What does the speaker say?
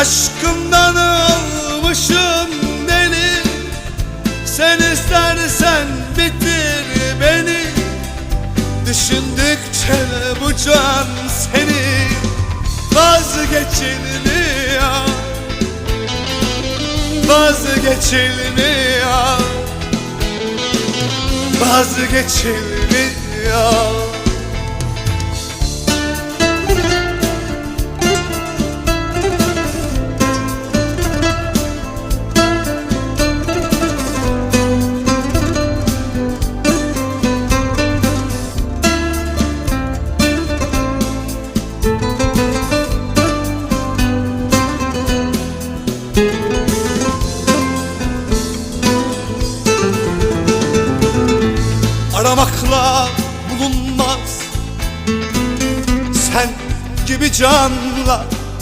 Aşkımdan almışım deli Sen istersen bitir beni. Düşündükçe bu can seni Vazgeçilmiyor. Vazgeçilmiyor. Vazgeçilmiyor aramakla bulunmaz. Sen gibi canlar